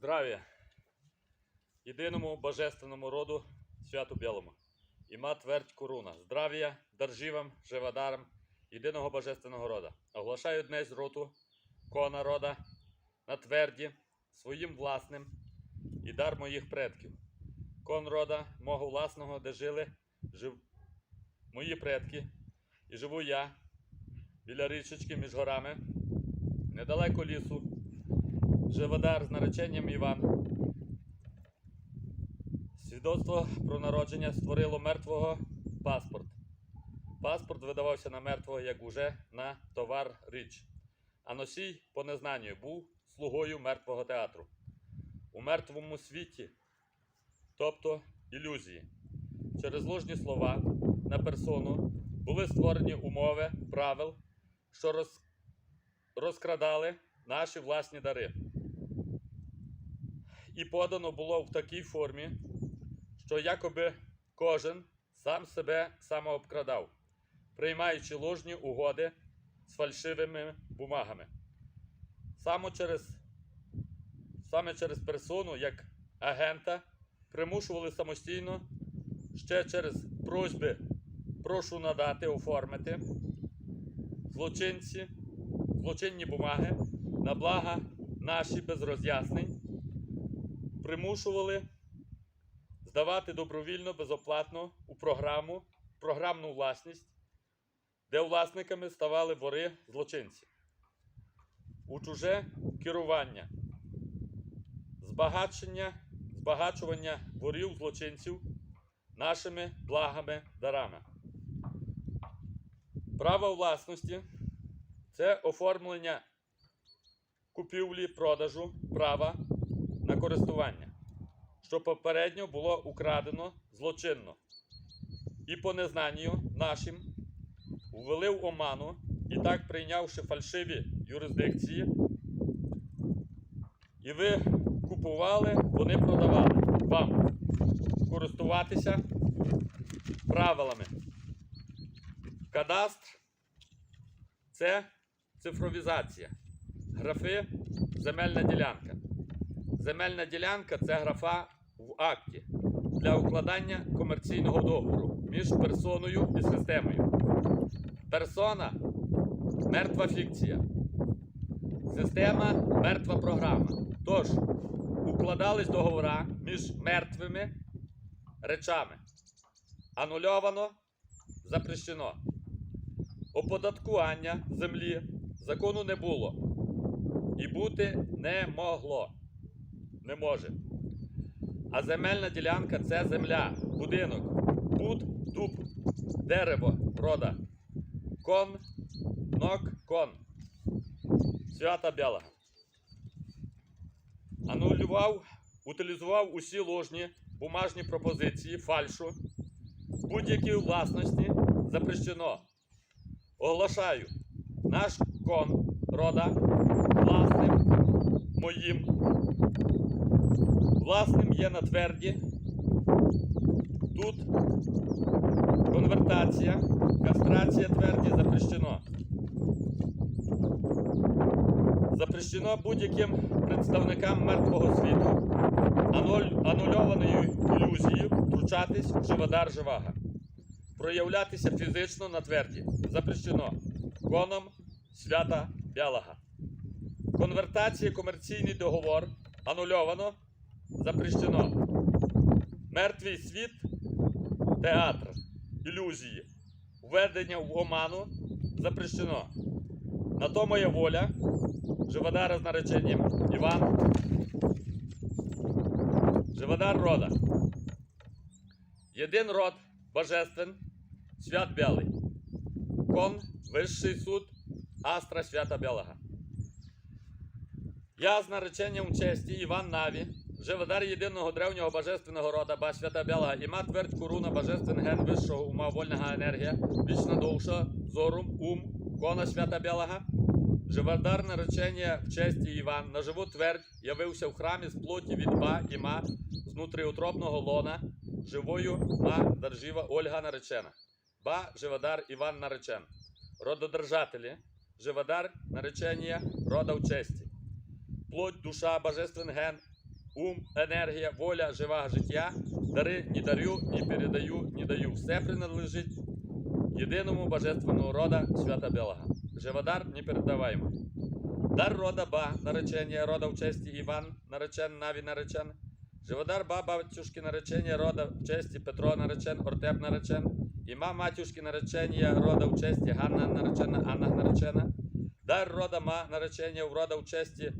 Здравия! Єдиному божественному роду святу білому. Іма твердь коруна. Здравія, держивам, живодарам, єдиного божественного рода. Оглашаю днес роту кона рода на тверді своїм власним і дар моїх предків. Кон рода мого власного, де жили жив... мої предки, і живу я біля річечки між горами, недалеко лісу. Живодар з нареченням Іван. Свідоцтво про народження створило мертвого паспорт. Паспорт видавався на мертвого як уже на товар річ. А носій по незнанню був слугою мертвого театру. У мертвому світі, тобто ілюзії. Через ложні слова на персону були створені умови правил, що роз... розкрадали наші власні дари. І подано було в такій формі, що якоби кожен сам себе самообкрадав, приймаючи ложні угоди з фальшивими бумагами. Саме через, саме через персону, як агента, примушували самостійно ще через просьби прошу надати, оформити злочинці, злочинні бумаги на блага наші без роз'яснень примушували здавати добровільно, безоплатно у програму, програмну власність, де власниками ставали вори злочинці. У чуже керування, збагачення, збагачування ворів злочинців нашими благами дарами. Право власності це оформлення купівлі продажу права на користування, що попередньо було украдено злочинно, і по незнанню нашим ввели в оману і так прийнявши фальшиві юрисдикції, і ви купували, вони продавали вам користуватися правилами. Кадастр це цифровізація, графи земельна ділянка. Земельна ділянка це графа в акті для укладання комерційного договору між персоною і системою. Персона мертва фікція. Система мертва програма. Тож, укладались договора між мертвими речами. Анульовано, запрещено. Оподаткування землі закону не було і бути не могло не може. А земельна ділянка це земля, будинок, буд, дуб, дерево, рода, кон, нок, кон. Свята Белого. Анулював, утилізував усі ложні бумажні пропозиції, фальшу, будь-які власності запрещено. Оголошаю, наш кон рода власним моїм Власним є на тверді. Тут конвертація, кастрація тверді запрещено. Запрещено будь-яким представникам мертвого світу, анульованою ілюзією втручатись в живодар живага. Проявлятися фізично на тверді. Запрещено. Коном свята Бялага. Конвертація комерційний договор анульовано запрещено. Мертвий світ, театр, ілюзії, введення в оману запрещено. На то моя воля, живодара з нареченням Іван, живодар рода. Єдин род божествен, свят білий. Кон, вищий суд, астра свята білого. Я з нареченням честі Іван Наві, живодар єдиного древнього божественного рода, ба свята Бялага, і мат твердь коруна божественний ген вищого ума, вольного енергія, вічна душа, зорум, ум, кона свята Бялага. Живодар наречення в честі Іван, на живу твердь явився в храмі з плоті від ба і ма, з внутріутробного лона, живою ма держива Ольга наречена. Ба живодар Іван наречен. Рододержателі, живодар наречення рода в честі плоть, душа, божественний ген, ум, енергія, воля, жива життя, дари не дарю, не передаю, не даю. Все принадлежить єдиному божественного рода свята Белага. Живодар не передаваємо. Дар рода ба, наречення, рода в честі Іван, наречен, Наві наречен. Живодар ба, батюшки наречення, рода в честі Петро наречен, Ортеп наречен. Іма матюшки наречення, рода в честі Ганна наречена, Анна наречена. Дар рода ма наречення, в рода в честі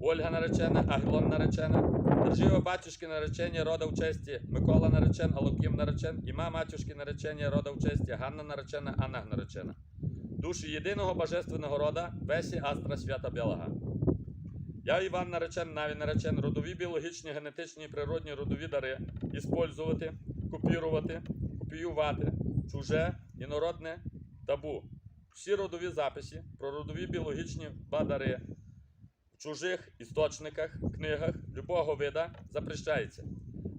Ольга наречена, Аглон наречена. Держива батюшки наречення, рода в честі Микола наречен, Алокім наречен. Іма матюшки наречення, рода в честі Ганна наречена, Анна наречена. Душі єдиного божественного рода, Весі Астра Свята Белага. Я Іван наречен, Наві наречен, родові біологічні, генетичні і природні родові дари іспользувати, копірувати, копіювати, чуже, інородне табу. Всі родові записи про родові біологічні бадари чужих істочниках, книгах любого вида запрещається.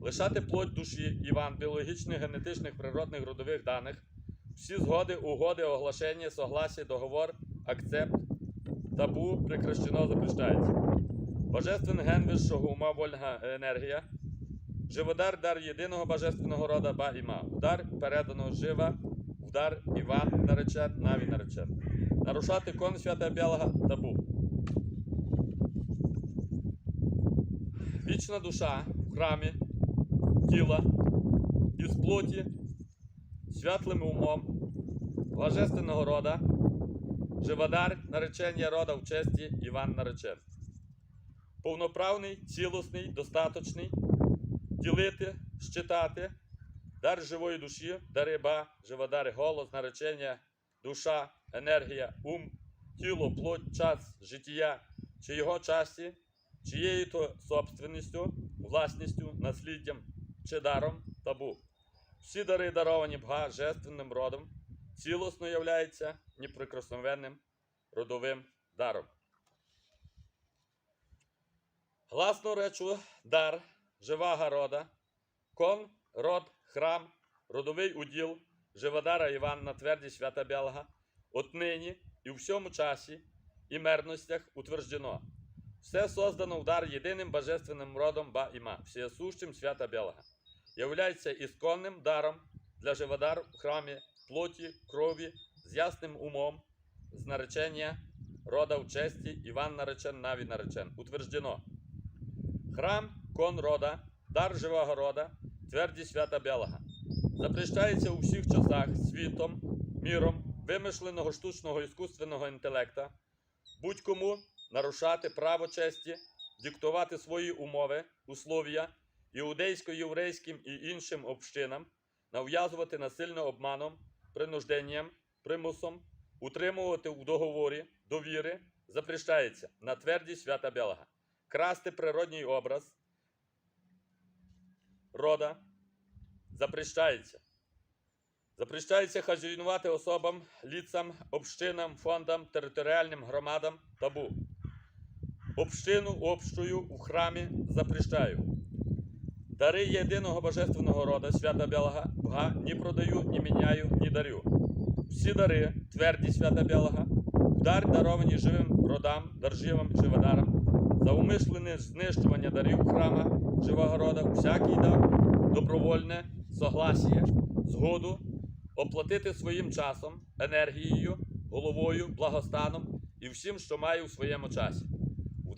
Лишати плоть душі Іван біологічних, генетичних, природних родових даних, всі згоди, угоди, оголошення, согласі, договор, акцепт, табу прекращено запрещається. Божественний ген вищого ума, вольна енергія. Живодар дар єдиного божественного рода ба іма. Удар передано жива, удар Іван наречен, наві наречен. Нарушати кон свята білого табу. Вічна душа в храмі тіла із плоті, святлим умом, божественного рода, живодар наречення рода в честі Іван наречен. Повноправний, цілісний, достаточний, ділити, щитати, дар живої душі, дари ба, живодари, голос, наречення, душа, енергія, ум, тіло, плоть, час, життя, чи його часті, чиєю то собственністю, власністю, насліддям чи даром табу. Всі дари, даровані божественним родом, цілосно являються неприкосновенним родовим даром. Гласно речу дар, живага рода, кон, род, храм, родовий уділ, живодара Іван на тверді свята Белга, отнині і у всьому часі і мерностях утверждено. Все создано в єдиним божественним родом ба іма, всеосущим свята Белга. Являється ісконним даром для живодар в храмі плоті, крові, з ясним умом, з наречення рода в честі, Іван наречен, Наві наречен. Утверждено. Храм кон рода, дар живого рода, тверді свята Белага. Запрещається у всіх часах світом, міром вимишленого штучного іскусственного інтелекта, будь-кому нарушати право честі, диктувати свої умови, условия іудейсько-єврейським і іншим общинам, нав'язувати насильно обманом, принужденням, примусом, утримувати у договорі, довіри, запрещається на тверді свята Белага красти природній образ рода запрещається. Запрещається хазяйнувати особам, ліцам, общинам, фондам, територіальним громадам табу. Общину общую у храмі запрещаю. Дари єдиного божественного рода, свята Белага, Бога, ні продаю, ні міняю, ні дарю. Всі дари, тверді свята Белага, дар даровані живим родам, дарживам, живодарам, за умислене знищування дарів храма живого рода, всякий дав добровольне согласіє, згоду оплатити своїм часом, енергією, головою, благостаном і всім, що має у своєму часі.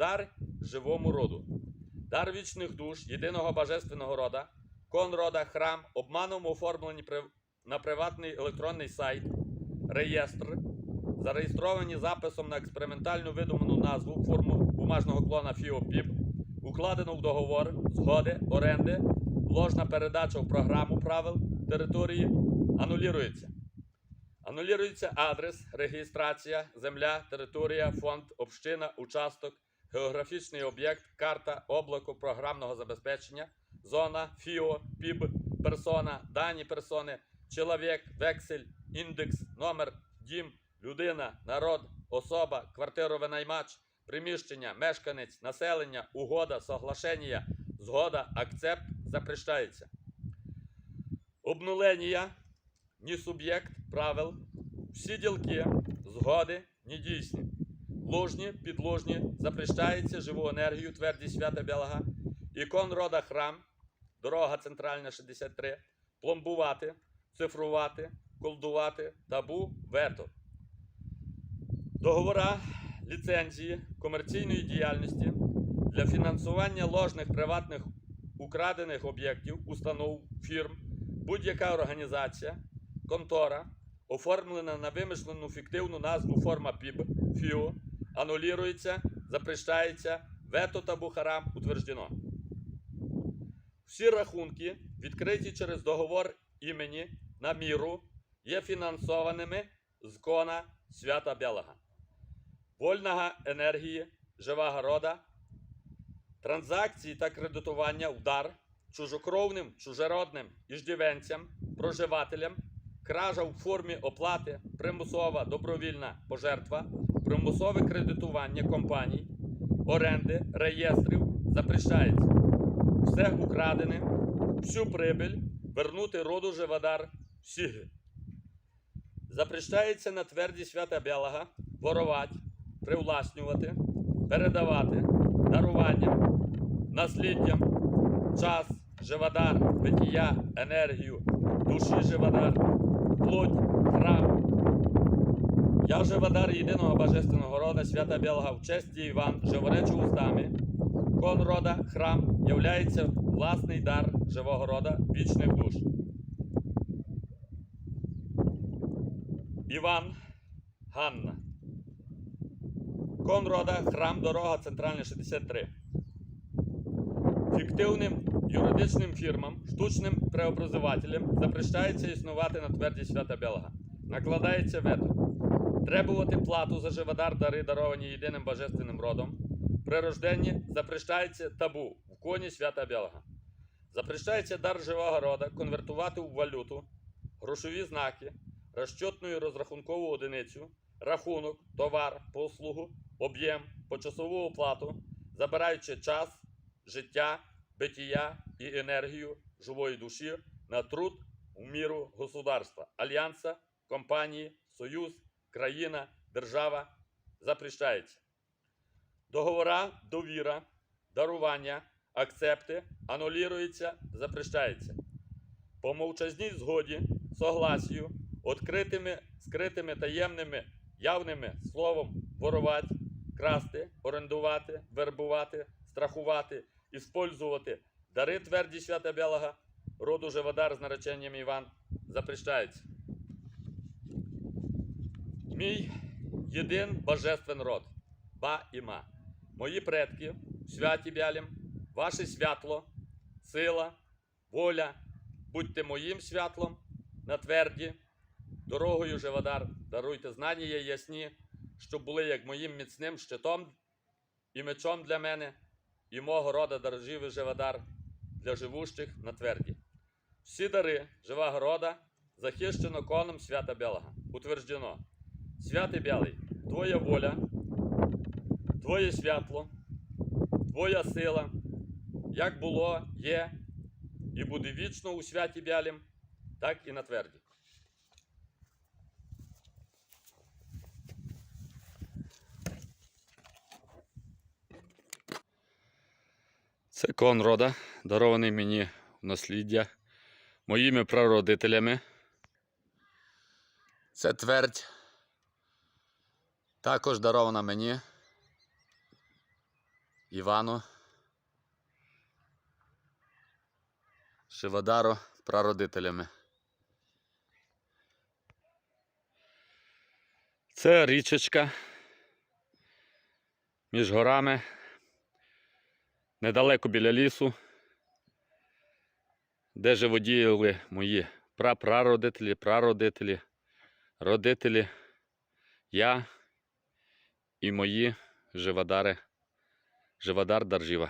Удар живому роду, дар вічних душ, єдиного божественного рода, кон рода, храм, обманом оформлені на приватний електронний сайт, реєстр, зареєстровані записом на експериментальну видуману назву форму бумажного клона FIOPIP, укладено в договор, згоди, оренди, ложна передача в програму правил території анулюється. Анулюється адрес, реєстрація, земля, територія, фонд, община, участок, географічний об'єкт, карта, облаку програмного забезпечення, зона, ФІО, ПІБ, персона, дані персони, чоловік, вексель, індекс, номер, дім, людина, народ, особа, квартировинаймач, приміщення, мешканець, населення, угода, соглашення, згода, акцепт запрещається. Обнулення, ні суб'єкт правил, всі ділки, згоди недійсні. Ложні, підложні, запрещається живу енергію, тверді свята Белага, ікон рода храм, дорога центральна 63, пломбувати, цифрувати, колдувати, табу, вето. Договора, ліцензії комерційної діяльності для фінансування ложних приватних украдених об'єктів, установ, фірм, будь-яка організація, контора, оформлена на вимишлену фіктивну назву форма ПІБ, ФІО, анулюється, запрещається, вето та бухарам утверждено. Всі рахунки, відкриті через договор імені на міру, є фінансованими з кона свята Белага, вольного енергії, жива рода, транзакції та кредитування в дар чужокровним, чужеродним іждівенцям, проживателям, кража в формі оплати, примусова добровільна пожертва, примусове кредитування компаній, оренди, реєстрів запрещається. Все украдене, всю прибиль вернути роду Живодар всіх. Запрещається на тверді свята Белага ворувати, привласнювати, передавати, даруванням, насліддям, час, живодар, битія, енергію, душі живодар, плоть. Я вже живодар єдиного божественного рода свята Белага в честі Іван, живоречу устами, кон рода, храм являється власний дар живого рода вічних душ. Іван Ганна. Кон рода, храм, дорога, центральна 63. Фіктивним юридичним фірмам, штучним преобразователям запрещається існувати на тверді свята Белага. Накладається вето. Требувати плату за живодар дари, даровані єдиним божественним родом. При рожденні запрещається табу в коні свята Белага. Запрещається дар живого рода конвертувати в валюту, грошові знаки, розчетну розрахункову одиницю, рахунок, товар, послугу, об'єм, почасову оплату, забираючи час, життя, битія і енергію живої душі на труд у міру государства, альянса, компанії, союз, країна, держава запрещається. Договора, довіра, дарування, акцепти анулюються, запрещається. По мовчазній згоді, согласію, відкритими, скритими, таємними, явними словом ворувати, красти, орендувати, вербувати, страхувати, іспользувати дари тверді свята Белага, роду Живодар з нареченням Іван запрещається. Мій єдин божествен род, ба і ма. Мої предки, святі бялім, ваше святло, сила, воля, будьте моїм святлом на тверді, дорогою Живодар, даруйте знання ясні, щоб були як моїм міцним щитом і мечом для мене, і мого рода дороживий Живодар для живущих на тверді. Всі дари живого рода захищено коном свята Белага. Утверждено. Святий Білий, Твоя воля, Твоє святло, Твоя сила, як було, є і буде вічно у святі Бялім, так і на тверді. Це кон рода, дарований мені в насліддя моїми прародителями. Це твердь. Також дарована мені Івану Шиводару прародителями. Це річечка між горами, недалеко біля лісу, де живодіяли мої прапрародителі, прародителі, родителі, я і мої живодари, живодар Даржіва.